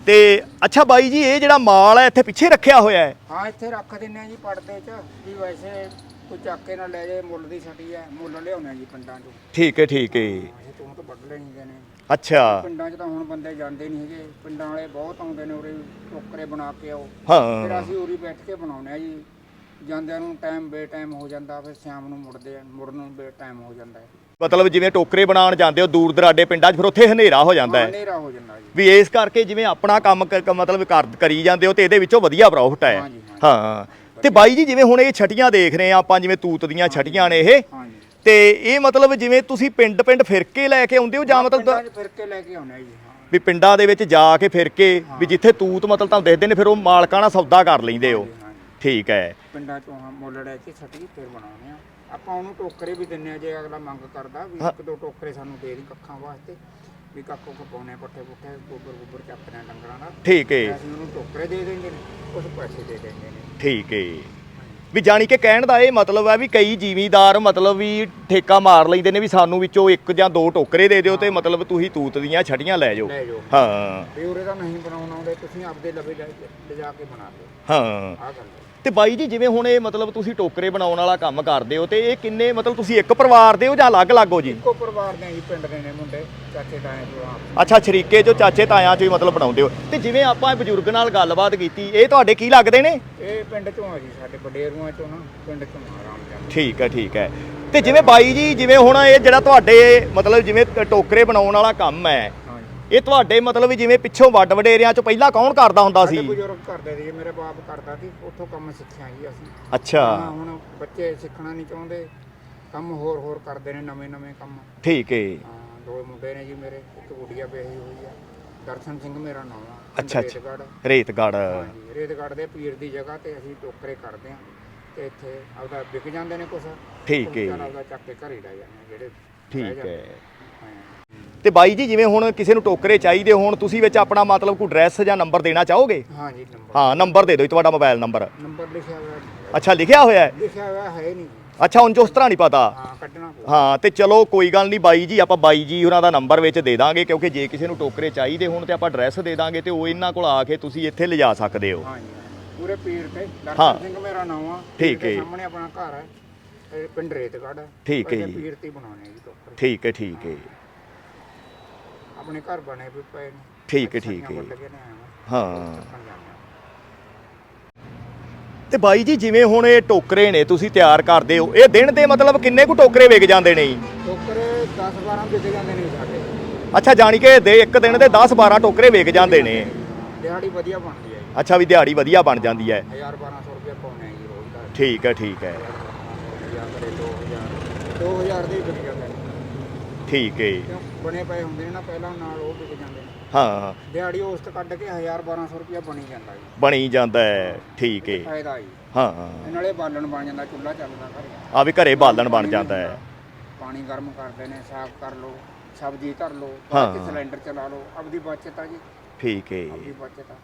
ਤੇ ਅੱਛਾ ਬਾਈ ਜੀ ਇਹ ਜਿਹੜਾ ਮਾਲ ਹੈ ਇੱਥੇ ਪਿੱਛੇ ਰੱਖਿਆ ਹੋਇਆ ਹੈ? ਹਾਂ ਇੱਥੇ ਰੱਖ ਦਿੰਨੇ ਆ ਜੀ ਪੜਦੇ 'ਚ ਵੀ ਵੈਸੇ ਕੋਈ ਚੱਕ ਕੇ ਨਾ ਲੈ ਜਾਏ ਮੁੱਲ ਦੀ ਛਟੀ ਹੈ ਮੁੱਲ ਲਿਆਉਣੇ ਆ ਜੀ ਪਿੰਡਾਂ 'ਚੋਂ। ਠੀਕ ਹੈ ਠੀਕ ਹੈ। ਅਸੀਂ ਤੋਂ ਤਾਂ ਵੱਢ ਲੈਣੀਆਂ ਨੇ। ਅੱਛਾ। ਪਿੰਡਾਂ 'ਚ ਤਾਂ ਹੁਣ ਬੰਦੇ ਜਾਂਦੇ ਨਹੀਂ ਹੈਗੇ। ਪਿੰਡਾਂ ਵਾਲੇ ਬਹੁਤ ਆਉਂਦੇ ਨੇ ਉਰੇ ਟੋਕਰੇ ਬਣਾ ਕੇ ਆਓ। ਫਿਰ ਹਾਂ ਅਸੀਂ ਉਰੀ ਬੈਠ ਕੇ ਬਣਾਉਨੇ ਆ ਜੀ। ਜਾਂਦਿਆਂ ਨੂੰ ਟਾਈਮ ਬੇ ਟਾਈਮ ਹੋ ਜਾਂਦਾ ਫਿਰ ਸ਼ਾਮ ਨੂੰ ਮੁੜਦੇ ਆ ਮੁੜਨ ਨੂੰ ਬੇ ਟਾਈਮ ਹੋ ਜਾਂਦਾ ਹੈ। ਮਤਲਬ ਜਿਵੇਂ ਟੋਕਰੇ ਬਣਾਉਣ ਜਾਂਦੇ ਹੋ ਦੂਰ ਦਰਾਡੇ ਪਿੰਡਾਂ 'ਚ ਫਿਰ ਉੱਥੇ ਹਨੇਰਾ ਹੋ ਜਾਂਦਾ ਹੈ। ਹਨੇਰਾ ਹੋ ਜਾਂਦਾ ਜੀ। ਵੀ ਇਸ ਕਰਕੇ ਜਿਵੇਂ ਆਪਣਾ ਕੰਮ ਕ- ਕ- ਮਤਲਬ ਕਰ ਕਰੀ ਜਾਂਦੇ ਹੋ ਤੇ ਇਹਦੇ ਵਿੱਚੋਂ ਵਧੀਆ ਪ੍ਰੋਫਿਟ ਹੈ। ਹਾਂਜੀ, ਹਾਂ। ਤੇ ਬਾਈ ਜੀ ਜਿਵੇਂ ਹੁਣ ਇਹ ਛਟੀਆਂ ਦੇਖ ਰਹੇ ਆ ਆਪਾਂ ਜਿਵੇਂ ਤੂਤ ਦੀਆਂ ਛਟੀਆਂ ਨੇ ਇਹ। ਹਾਂਜੀ। ਤੇ ਇਹ ਮਤਲਬ ਜਿਵੇਂ ਤੁਸੀਂ ਪਿੰਡ ਪਿੰਡ ਫਿਰ ਕੇ ਲੈ ਕੇ ਆਉਂਦੇ ਹੋ ਜਾਂ ਮਤਲਬ ਫਿਰ ਕੇ ਲੈ ਕੇ ਆਉਨੇ ਆ ਜੀ ਹਾਂ। ਵੀ ਪਿੰਡਾਂ ਦੇ ਵਿੱਚ ਜਾ ਕੇ ਫਿਰ ਕੇ ਵੀ ਜਿੱਥੇ ਤੂਤ ਮਤਲਬ ਤੁਹਾਨੂੰ ਦੇਖਦੇ ਨੇ ਫਿਰ ਉਹ ਮਾਲਕਾਂ ਨਾਲ ਸੌਦਾ ਕਰ ਲੈਂਦੇ ਹੋ। ਠੀਕ ਹੈ। ਪਿੰਡਾਂ ਚੋਂ ਹਾਂ ਮੁੱਲ ਲੈ ਕੇ ਛੱਟੀ ਫਿਰ ਬਣਾਉਨੇ ਆ। ਆਪਾਂ ਉਹਨੂੰ ਟੋਕਰੇ ਵੀ ਦਿੰਨੇ ਆ ਜੇ ਅਗਲਾ ਮੰਗ ਕਰਦਾ ਵੀ ਇੱਕ ਦੋ ਟੋਕਰੇ ਸਾਨੂੰ ਦੇ ਦੀ ਕੱਖਾਂ ਵਾਸਤੇ ਵੀ ਕੱਖੋਂ ਖਪਾਉਣੇ ਪੱਠੇ ਪੁੱਠੇ ਗੋਬਰ ਗੋਬਰ ਚੱਕਦੇ ਆ ਡੰਗਰਾਂ ਦਾ। ਠੀਕ ਹੈ। ਅਸੀਂ ਉਹਨੂੰ ਟੋਕਰੇ ਦੇ ਦਿੰਦੇ ਨੇ ਕੁਝ ਪੈਸੇ ਦੇ ਦਿੰਦੇ ਨੇ। ਠੀਕ ਹੈ। ਵੀ ਜਾਣੀ ਕਿ ਕਹਿਣ ਦਾ ਇਹ ਮਤਲਬ ਹੈ ਵੀ ਕਈ ਜ਼ਿਮੀਂਦਾਰ ਮਤਲਬ ਵੀ ਠੇਕਾ ਮਾਰ ਲੈਂਦੇ ਨੇ ਵੀ ਸਾਨੂੰ ਵਿੱਚੋਂ ਇੱਕ ਜਾਂ ਦੋ ਟੋਕਰੇ ਦੇ ਦਿਓ ਤੇ ਮਤਲਬ ਤੁਸੀਂ ਤੂਤ ਦੀਆਂ ਛਟੀਆਂ ਲੈ ਜਾਓ। ਲੈ ਜਾਓ। ਹਾਂ। ਵੀ ਉਰੇ ਤਾਂ ਨਹੀਂ ਬਣਾਉਣ ਆਉਂਦੇ ਤੁਸੀਂ ਆਪਦੇ ਲਵੇ ਲੈ ਲਿਜਾ ਕੇ ਬਣਾ ਲਓ ਹਾਂ। ਆਹ ਗੱਲ ਹੈ। ਤੇ ਬਾਈ ਜੀ ਜਿਵੇਂ ਹੁਣ ਇਹ ਮਤਲਬ ਤੁਸੀਂ ਟੋਕਰੇ ਬਣਾਉਣ ਵਾਲਾ ਕੰਮ ਕਰਦੇ ਹੋ ਤੇ ਇਹ ਕਿੰਨੇ ਮਤਲਬ ਤੁਸੀਂ ਇੱਕ ਪਰਿਵਾਰ ਦੇ ਹੋ ਜਾਂ ਅਲੱਗ-ਅਲੱਗ ਹੋ ਜੀ? ਇੱਕੋ ਪਰਿਵਾਰ ਦੇ ਜੀ ਪਿੰਡ ਦੇ ਨੇ ਮੁੰਡੇ ਚਾਚੇ ਤਾਏ ਤੋਂ ਆਪ। ਅੱਛਾ ਸ਼ਰੀਕੇ ਜੋ ਚਾਚੇ ਤਾਇਆਂ ਚੋਂ ਹੀ ਮਤਲਬ ਬਣਾਉਂਦੇ ਹੋ। ਤੇ ਜਿਵੇਂ ਆਪਾਂ ਇਹ ਬਜ਼ੁਰਗ ਨਾਲ ਗੱਲਬਾਤ ਕੀਤੀ ਇਹ ਤੁਹਾਡੇ ਕੀ ਲੱਗਦੇ ਨੇ? ਇਹ ਪਿੰਡ ਚੋਂ ਆ ਜੀ ਸਾਡੇ ਵਡੇਰੂਆਂ ਚੋਂ ਨਾ ਪਿੰਡ ਚੋਂ ਆ ਆਰਾਮ ਜਾਂਦੇ ਠੀਕ ਹੈ ਠੀਕ ਹੈ। ਤੇ ਜਿਵੇਂ ਬਾਈ ਜੀ ਜਿਵੇਂ ਹੁਣ ਇਹ ਜਿਹੜਾ ਤੁਹਾਡੇ ਮਤਲਬ ਜਿਵੇਂ ਟੋਕਰੇ ਬਣਾਉਣ ਵਾਲਾ ਕੰਮ ਹੈ ਇਹ ਤੁਹਾਡੇ ਮਤਲਬ ਵੀ ਜਿਵੇਂ ਪਿੱਛੋਂ ਵੱਡ ਵਡੇਰਿਆਂ ਚੋਂ ਪਹਿਲਾਂ ਕੌਣ ਕਰਦਾ ਹੁੰਦਾ ਸੀ? ਬਜ਼ੁਰਗ ਕਰਦੇ ਸੀ ਮੇਰੇ ਬਾਪ ਕਰਦਾ ਸੀ ਉੱਥੋਂ ਕੰਮ ਸਿੱਖਿਆ ਜੀ ਅਸੀਂ। ਅੱਛਾ। ਹਾਂ, ਹੁਣ ਬੱਚੇ ਸਿੱਖਣਾ ਨਹੀਂ ਚਾਹੁੰਦੇ ਕੰਮ ਹੋਰ ਹੋਰ ਕਰਦੇ ਨੇ ਨਵੇਂ ਨਵੇਂ ਕੰਮ। ਠੀਕ ਹੈ ਹਾਂ ਦੋ ਮੁੰਡੇ ਨੇ ਜੀ ਮੇਰੇ ਇੱਕ ਗੁੱਡੀਆ ਵਿਆਹੀ ਹੋਈ ਆ। ਦਰਸ਼ਨ ਸਿੰਘ ਮੇਰਾ ਨਾਮ ਆ ਅੱਛਾ, ਅੱਛਾ। ਰੇਤਗੜ੍ਹ। ਰੇਤਗੜ ਹਾਂਜੀ ਰੇਤਗੜ੍ਹ ਦੇ ਪੀਰ ਦੀ ਜਗ੍ਹਾ ਤੇ ਅਸੀਂ ਟੋਕਰੇ ਕਰਦੇ ਆ ਤੇ ਇੱਥੇ ਆਪਦਾ ਵਿਕ ਜਾਂਦੇ ਨੇ ਕੁਛ। ਠੀਕ ਹੈ। ਆਪਦਾ ਚੱਕ ਕੇ ਘਰੇ ਲੈ ਜਾਂਦੇ ਆ ਜਿਹੜੇ ਰਹਿ ਠੀਕ ਜਾਂਦੇ ਹੈ ਹਾਂ। ਤੇ ਬਾਈ ਜੀ ਜਿਵੇਂ ਹੁਣ ਕਿਸੇ ਨੂੰ ਟੋਕਰੇ ਚਾਹੀਦੇ ਹੋਣ ਤੁਸੀਂ ਵਿੱਚ ਆਪਣਾ ਮਤਲਬ ਕੋਈ ਐਡਰੈਸ ਜਾਂ ਨੰਬਰ ਦੇਣਾ ਚਾਹੋਗੇ? ਹਾਂ ਜੀ ਨੰਬਰ ਹਾਂ ਨੰਬਰ ਦੇ ਦਿਓ ਜੀ ਤੁਹਾਡਾ ਮੋਬਾਈਲ ਨੰਬਰ ਨੰਬਰ ਲਿਖਿਆ ਹੋਇਆ ਅੱਛਾ ਲਿਖਿਆ ਹੋਇਆ ਹੈ? ਲਿਖਿਆ ਹੋਇਆ ਹੈ ਨਹੀਂ ਅੱਛਾ ਉਂਝ ਉਸ ਤਰ੍ਹਾਂ ਨਹੀਂ ਪਤਾ? ਹਾਂ ਕੱਢਣਾ ਪਊ। ਹਾਂ ਤੇ ਚਲੋ ਕੋਈ ਗੱਲ ਨਹੀਂ ਬਾਈ ਜੀ ਆਪਾਂ ਬਾਈ ਜੀ ਉਹਨਾਂ ਦਾ ਨੰਬਰ ਵਿੱਚ ਦੇ ਦਾਂਗੇ ਕਿਉਂਕਿ ਜੇ ਕਿਸੇ ਨੂੰ ਟੋਕਰੇ ਚਾਹੀਦੇ ਹੋਣ ਤੇ ਆਪਾਂ ਐਡਰੈਸ ਦੇ ਦਾਂਗੇ ਤੇ ਉਹ ਇਹਨਾਂ ਕੋਲ ਆ ਕੇ ਤੁਸੀਂ ਇੱਥੇ ਲਿਜਾ ਸਕਦੇ ਹੋ। ਹਾਂ ਜੀ ਪੂਰੇ ਪੀਰ ਤੇ। ਹਾਂ। ਦਰਸ਼ਨ ਸਿੰਘ ਮੇਰਾ ਨਾਮ ਆ। ਠੀਕ ਦੇ ਹੈ ਜੀ। ਸਾਹਮਣੇ ਆਪਣਾ ਘਰ ਹੈ। ਇਹ ਪਿੰਡ ਰੇਤਗੜ੍ਹ। ਠੀਕ ਹੈ ਉਹਦੇ ਜੀ। ਪੀਰ ਤੇ ਹੀ ਬਣਾਉਣੇ ਜੀ ਟੋਕਰੇ। ਠੀਕ ਹੈ ਠੀਕ ਹੈ ਆਪਣੇ ਘਰ ਬਣੇ ਵੀ ਪਏ ਨੇ। ਠੀਕ ਹੈ, ਠੀਕ ਹੈ। ਹਾਂ। ਹਾਂ ਹਾਂ। ਤੇ ਬਾਈ ਜੀ ਜਿਵੇਂ ਹੁਣ ਇਹ ਟੋਕਰੇ ਨੇ ਤੁਸੀਂ ਤਿਆਰ ਕਰਦੇ ਹੋ ਇਹ ਦਿਨ ਦੇ ਮਤਲਬ ਕਿੰਨੇ ਕੁ ਟੋਕਰੇ ਵਿਕ ਜਾਂਦੇ ਨੇ ਜੀ? ਟੋਕਰੇ 10 12 ਵਿਕ ਜਾਂਦੇ ਨੇ ਸਾਡੇ। ਅੱਛਾ ਜਾਣੀ ਕਿ ਦੇ ਇੱਕ ਦਿਨ ਦੇ 10 12 ਟੋਕਰੇ ਵਿਕ ਜਾਂਦੇ ਨੇ। ਦਿਹਾੜੀ ਵਧੀਆ ਬਣਦੀ ਹੈ ਅੱਛਾ ਵੀ ਦਿਹਾੜੀ ਵਧੀਆ ਬਣ ਜਾਂਦੀ ਹੈ। 1000 1200 ਰੁਪਏ ਪਾਉਣੇ ਜੀ ਰੋਜ਼ ਦਾ। ਠੀਕ ਹੈ ਠੀਕ ਹੈ। ਜਾਂ ਕਰੇ 2000 2000 ਦੇ ਹੀ ਵਿਕ ਜਾਂਦੇ ਨੇ। ਠੀਕ ਹੈ ਕਿਉਂ? ਬਣੇ ਪਏ ਹੁੰਦੇ ਨੇ ਨਾ ਪਹਿਲਾਂ ਨਾਲ ਉਹ ਵਿਕ ਜਾਂਦੇ ਨੇ। ਹਾਂ ਦਿਹਾੜੀ ਉਸ ਤੋਂ ਕੱਢ ਕੇ 1000 1200 ਰੁਪਇਆ ਬਣੀ ਜਾਂਦਾ ਜੀ। ਬਣੀ ਜਾਂਦਾ ਹੈ ਠੀਕ ਹੈ। ਫਾਇਦਾ ਜੀ। ਹਾਂ ਇਹ ਨਾਲੇ ਬਾਲਣ ਬਣ ਜਾਂਦਾ ਚੁੱਲ੍ਹਾ ਚੱਲਦਾ ਘਰੇ। ਆ ਵੀ ਘਰੇ ਬਾਲਣ ਬਣ ਜਾਂਦਾ ਹੈ। ਪਾਣੀ ਗਰਮ ਕਰਦੇ ਨੇ ਸਾਫ਼ ਕਰ ਲਓ ਸਬਜ਼ੀ ਧਰ ਲਓ ਹਾਂ। ਬਾਅਦ ਚ ਸਿਲੰਡਰ ਚਲਾ ਲਓ ਆਪਦੀ ਬਚਤ ਆ ਜੀ। ਠੀਕ ਹੈ। ਆਪਦੀ ਬਚਤ ਆ।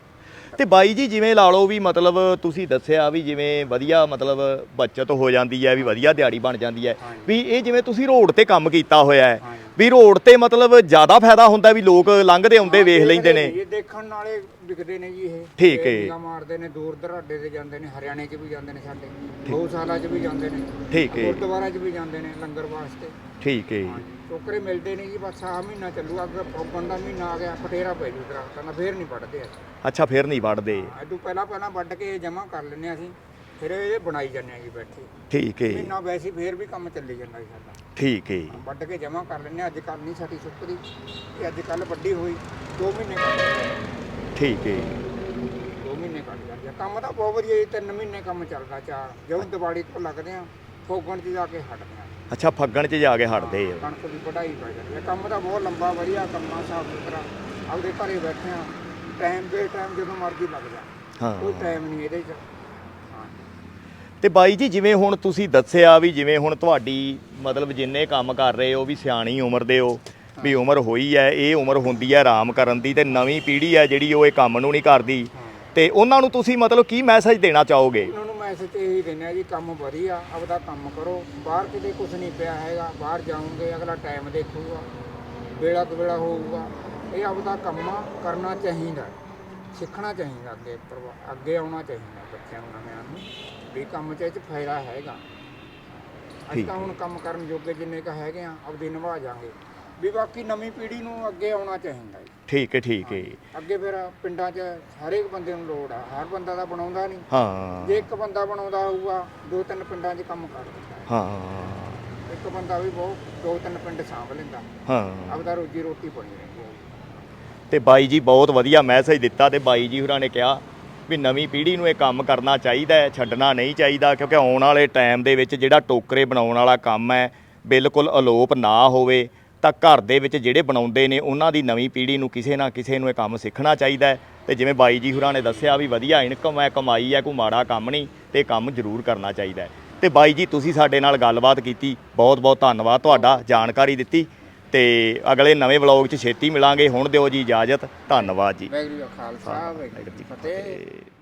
ਤੇ ਬਾਈ ਜੀ ਜਿਵੇਂ ਲਾ ਲਓ ਵੀ ਮਤਲਬ ਤੁਸੀਂ ਦੱਸਿਆ ਵੀ ਜਿਵੇਂ ਵਧੀਆ ਮਤਲਬ ਬਚਤ ਹੋ ਜਾਂਦੀ ਹੈ ਵੀ ਵਧੀਆ ਦਿਹਾੜੀ ਬਣ ਜਾਂਦੀ ਹੈ। ਵੀ ਇਹ ਜਿਵੇਂ ਤੁਸੀਂ ਰੋਡ ਤੇ ਕੰਮ ਕੀਤਾ ਹੋਇਆ ਹੈ। ਵੀ ਰੋਡ ਤੇ ਮਤਲਬ ਜ਼ਿਆਦਾ ਫਾਇਦਾ ਹੁੰਦਾ ਵੀ ਲੋਕ ਲੰਘਦੇ ਆਉਂਦੇ ਵੇਖ ਲੈਂਦੇ ਨੇ। ਇਹ ਦੇਖਣ ਨਾਲੇ ਵਿਕਦੇ ਨੇ ਜੀ ਇਹ। ਠੀਕ ਹੈ। ਮਾਰਦੇ ਨੇ ਦੂਰ ਦਰਾਡੇ ਤੇ ਜਾਂਦੇ ਨੇ ਹਰਿਆਣੇ 'ਚ ਵੀ ਜਾਂਦੇ ਨੇ ਸਾਡੇ। ਗਊਸ਼ਾਲਾ 'ਚ ਵੀ ਜਾਂਦੇ ਨੇ। ਠੀਕ ਹੈ ਗੁਰਦੁਆਰਾ 'ਚ ਵੀ ਜਾਂਦੇ ਨੇ ਲੰਗਰ ਵਾਸਤੇ। ਠੀਕ ਹੈ ਹਾਂਜੀ। ਟੋਕਰੇ ਮਿਲਦੇ ਨੇ ਜੀ ਬਸ ਆ ਮਹੀਨਾ ਚੱਲੂ ਅੱਗੇ ਫੋਗਣ ਦਾ ਮਹੀਨਾ ਆ ਗਿਆ ਫਟੇਰਾ ਪੈ ਜੂ ਦਰਖਤਾਂ ਦਾ ਫੇਰ ਨਹੀਂ ਵੱਢਦੇ ਅਸੀਂ। ਅੱਛਾ ਫਿਰ ਨਹੀਂ ਵੜਦੇ ਐਦੂ ਪਹਿਲਾਂ ਪਹਿਲਾਂ ਵੱਢ ਕੇ ਜਮ੍ਹਾਂ ਕਰ ਲੈਂਦੇ ਹਾਂ ਅਸੀਂ ਫਿਰ ਇਹ ਬਣਾਈ ਜਾਂਦੇ ਆ ਜੀ ਬੈਠੇ। ਠੀਕ ਹੈ ਮਹੀਨਾ ਵੈਸੇ ਹੀ ਫੇਰ ਵੀ ਕੰਮ ਚੱਲੀ ਜਾਂਦਾ ਜੀ ਸਾਡਾ। ਠੀਕ ਹੈ ਵੱਢ ਕੇ ਜਮ੍ਹਾਂ ਕਰ ਲੈਂਦੇ ਹਾਂ ਅੱਜ ਕੱਲ ਨਹੀਂ ਸਾਡੀ ਸੁੱਕਦੀ ਇਹ ਅੱਜ ਕੱਲ ਵੱਡੀ ਹੋਈ 2 ਮਹੀਨੇ ਕੱਢ ਜਾਂਦੀ ਠੀਕ ਹੈ 2 ਮਹੀਨੇ ਕੱਢ ਜਾਂਦੀ ਆ। ਕੰਮ ਤਾਂ ਬਹੁਤ ਵਧੀਆ ਜੀ 3 ਮਹੀਨੇ ਕੰਮ ਚੱਲਦਾ ਚਾਰ ਜਦੋਂ ਦਿਵਾਲੀ ਤੋਂ ਲੱਗਦੇ ਆ ਫੋਗਣ 'ਚ ਜਾ ਕੇ ਹਟਦੇ ਆ। ਅੱਛਾ ਫੱਗਣ 'ਚ ਜਾ ਕੇ ਹਟਦੇ ਆ। ਕਣਕ ਦੀ ਵਢਾਈ ਪੈ ਜਾਂਦੀ ਹੈ ਕੰਮ ਤਾਂ ਬਹੁਤ ਲੰਬਾ ਵਧੀਆ ਕੰਮਾਂ ਸਾਫ਼ ਸੁਥਰਾ। ਆਪਦੇ ਘਰੇ ਬੈਠੇ ਆ। ਟਾਈਮ ਬੇ ਟਾਈਮ ਜਦੋਂ ਮਰਜ਼ੀ ਲੱਗ ਜਾ। ਹਾਂ। ਕੋਈ ਟਾਈਮ ਨਹੀਂ ਇਹਦੇ 'ਚ। ਤੇ ਬਾਈ ਜੀ ਜਿਵੇਂ ਹੁਣ ਤੁਸੀਂ ਦੱਸਿਆ ਵੀ ਜਿਵੇਂ ਹੁਣ ਤੁਹਾਡੀ ਮਤਲਬ ਜਿੰਨੇ ਕੰਮ ਕਰ ਰਹੇ ਹੋ ਵੀ ਸਿਆਣੀ ਉਮਰ ਦੇ ਹੋ ਵੀ ਉਮਰ ਹੋਈ ਹੈ ਇਹ ਉਮਰ ਹੁੰਦੀ ਹੈ ਆਰਾਮ ਕਰਨ ਦੀ ਤੇ ਨਵੀਂ ਪੀੜ੍ਹੀ ਹੈ ਜਿਹੜੀ ਉਹ ਇਹ ਕੰਮ ਨੂੰ ਨਹੀਂ ਕਰਦੀ। ਤੇ ਉਹਨਾਂ ਨੂੰ ਤੁਸੀਂ ਮਤਲਬ ਕੀ ਮੈਸੇਜ ਦੇਣਾ ਚਾਹੋਗੇ? ਨੂੰ ਮੈਸੇਜ ਇਹੀ ਦਿੰਦੇ ਆ ਜੀ ਕੰਮ ਵਧੀਆ ਆਪਦਾ ਕੰਮ ਕਰੋ। ਬਾਹਰ ਕਿਤੇ ਕੁਝ ਨਹੀਂ ਪਿਆ ਹੈਗਾ ਬਾਹਰ ਜਾਓਗੇ ਅਗਲਾ ਟਾਈਮ ਦੇਖੂਗਾ ਵੇਲਾ ਕੁ ਵੇਲਾ ਹੋਊਗਾ। ਇਹ ਆਪਦਾ ਕੰਮ ਕਰਨਾ ਚਾਹੀਦਾ ਸਿੱਖਣਾ ਚਾਹੀਦਾ ਅੱਗੇ ਪਰਿਵਾ- ਅੱਗੇ ਆਉਣਾ ਚਾਹੀਦਾ ਬੱਚਿਆਂ ਨੂੰ ਨਵਿਆਂ ਨੂੰ ਵੀ ਕੰਮ 'ਚ ਇਹ 'ਚ ਫਾਇਦਾ ਹੈਗਾ। ਅਸੀਂ ਠੀਕ ਤਾਂ ਹੁਣ ਕੰਮ ਕਰਨ ਜੋਗੇ ਜਿੰਨੇ ਕ ਹੈਗੇ ਆ ਆਪਦੀ ਨਿਭਾ ਜਾਾਂਗੇ। ਵੀ ਬਾਕੀ ਨਵੀਂ ਪੀੜ੍ਹੀ ਨੂੰ ਅੱਗੇ ਆਉਣਾ ਚਾਹੀਦਾ ਜੀ। ਠੀਕ ਹੈ ਠੀਕ ਹੈ। ਅੱਗੇ ਫਿਰ ਪਿੰਡਾਂ 'ਚ ਹਰੇਕ ਬੰਦੇ ਨੂੰ ਲੋੜ ਆ। ਹਰ ਬੰਦਾ ਤਾਂ ਬਣਾਉਂਦਾ ਨਹੀਂ। ਹਾਂ। ਜੇ ਇੱਕ ਬੰਦਾ ਬਣਾਉਂਦਾ ਹੋਊਗਾ ਦੋ ਤਿੰਨ ਪਿੰਡਾਂ 'ਚ ਕੰਮ ਕਰ ਦਿੰਦਾ। ਹੈ। ਹਾਂ ਇੱਕ ਬੰਦਾ ਵੀ ਬਹੁਤ ਦੋ ਤਿੰਨ ਪਿੰਡ ਸਾਂਭ ਲੈਂਦਾ। ਹਾਂ। ਆਪਦਾ ਰੋਜੀ ਰੋਟੀ ਬਣੀ ਰਹਿੰਦੀ ਹੈ। ਤੇ ਬਾਈ ਜੀ ਬਹੁਤ ਵਧੀਆ ਮੈਸੇਜ ਦਿੱਤਾ ਤੇ ਬਾਈ ਜੀ ਹੋਰਾਂ ਨੇ ਕਿਹਾ ਵੀ ਨਵੀਂ ਪੀੜ੍ਹੀ ਨੂੰ ਇਹ ਕੰਮ ਕਰਨਾ ਚਾਹੀਦਾ ਹੈ ਛੱਡਣਾ ਨਹੀਂ ਚਾਹੀਦਾ ਕਿਉਂਕਿ ਆਉਣ ਵਾਲੇ ਟਾਈਮ ਦੇ ਵਿੱਚ ਜਿਹੜਾ ਟੋਕਰੇ ਬਣਾਉਣ ਵਾਲਾ ਕੰਮ ਹੈ ਬਿਲਕੁਲ ਅਲੋਪ ਨਾ ਹੋਵੇ। ਤਾਂ ਘਰ ਦੇ ਵਿੱਚ ਜਿਹੜੇ ਬਣਾਉਂਦੇ ਨੇ ਉਹਨਾਂ ਦੀ ਨਵੀਂ ਪੀੜ੍ਹੀ ਨੂੰ ਕਿਸੇ ਨਾ ਕਿਸੇ ਨੂੰ ਇਹ ਕੰਮ ਸਿੱਖਣਾ ਚਾਹੀਦਾ ਹੈ। ਤੇ ਜਿਵੇਂ ਬਾਈ ਜੀ ਹੋਰਾਂ ਨੇ ਦੱਸਿਆ ਵੀ ਵਧੀਆ ਇਨਕਮ ਹੈ ਕਮਾਈ ਹੈ ਕੋਈ ਮਾੜਾ ਕੰਮ ਨਹੀਂ ਤੇ ਇਹ ਕੰਮ ਜ਼ਰੂਰ ਕਰਨਾ ਚਾਹੀਦਾ ਹੈ। ਤੇ ਬਾਈ ਜੀ ਤੁਸੀਂ ਸਾਡੇ ਨਾਲ ਗੱਲਬਾਤ ਕੀਤੀ ਬਹੁਤ ਬਹੁਤ ਧੰਨਵਾਦ ਤੁਹਾਡਾ ਜਾਣਕਾਰੀ ਦਿੱਤੀ। ਤੇ ਅਗਲੇ ਨਵੇਂ ਵਲੌਗ 'ਚ ਛੇਤੀ ਮਿਲਾਂਗੇ। ਹੁਣ ਦਿਓ ਜੀ ਇਜਾਜ਼ਤ। ਧੰਨਵਾਦ ਜੀ। ਖਾਲਸਾ ਵਾਹਿਗੁਰੂ ਜੀ ਕੀ ਫਤਿਹ।